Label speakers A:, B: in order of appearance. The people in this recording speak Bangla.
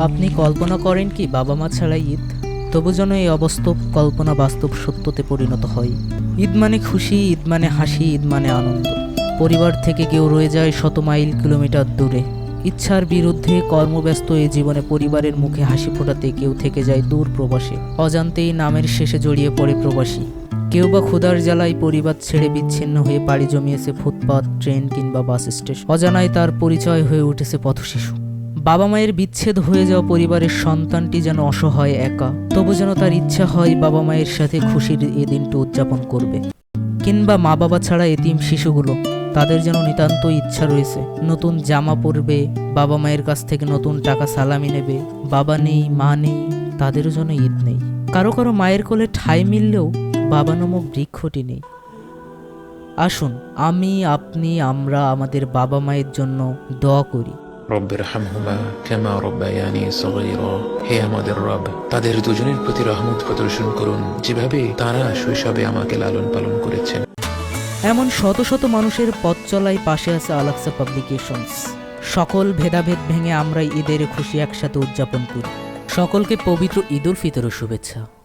A: আপনি কল্পনা করেন কি বাবা মা ছাড়া ঈদ? তবু যেন এই অবাস্তব কল্পনা বাস্তব সত্যতে পরিণত হয়। ঈদ মানে খুশি, ঈদ মানে হাসি, ঈদ মানে আনন্দ। পরিবার থেকে কেউ রয়ে যায় শত মাইল কিলোমিটার দূরে। ইচ্ছার বিরুদ্ধে কর্মব্যস্ত এই জীবনে পরিবারের মুখে হাসি ফোটাতে কেউ থেকে যায় দূর প্রবাসে। অজান্তেই নামের শেষে জড়িয়ে পড়ে প্রবাসী। কেউ বা ক্ষুধার জ্বালায় পরিবার ছেড়ে বিচ্ছিন্ন হয়ে পাড়ি জমিয়েছে ফুটপাত, ট্রেন কিংবা বাস স্টেশন। অজানায় তার পরিচয় হয়ে উঠেছে পথশিশু। বাবা মায়ের বিচ্ছেদ হয়ে যাওয়া পরিবারের সন্তানটি যেন অসহায় একা, তবু যেন তার ইচ্ছা হয় বাবা মায়ের সাথে খুশির এই দিনটি উদযাপন করবে। কিংবা মা বাবা ছাড়া এতিম শিশুগুলো, তাদের যেন নিতান্ত ইচ্ছা রয়েছে, নতুন জামা পরবে, বাবা মায়ের কাছ থেকে নতুন টাকা সালামি নেবে, বাবা নেই, মা নেই, তাদেরও যেন ঈদ নেই। কারও কারও মায়ের কোলে ঠাঁই মিললেও বাবা নামক বৃক্ষটি নেই। আসুন, আমি, আপনি, আমরা আমাদের বাবা মায়ের জন্য দোয়া করি।
B: রব্বের রহমহুমা কেমা রব্বায়ানি সগীরা। হে আমাদের রব, তাদের দুজনের প্রতি রহমত প্রদর্শন করুন, যেভাবে তারা শৈশবে আমাকে লালন পালন করেছেন।
A: এমন শত শত মানুষের পথ চলায় পাশে আছে আলাক্সা পাবলিকেশনস। সকল ভেদাভেদ ভেঙে আমরা ঈদের খুশি একসাথে উদযাপন করি। সকলকে পবিত্র ঈদুল ফিতরের শুভেচ্ছা।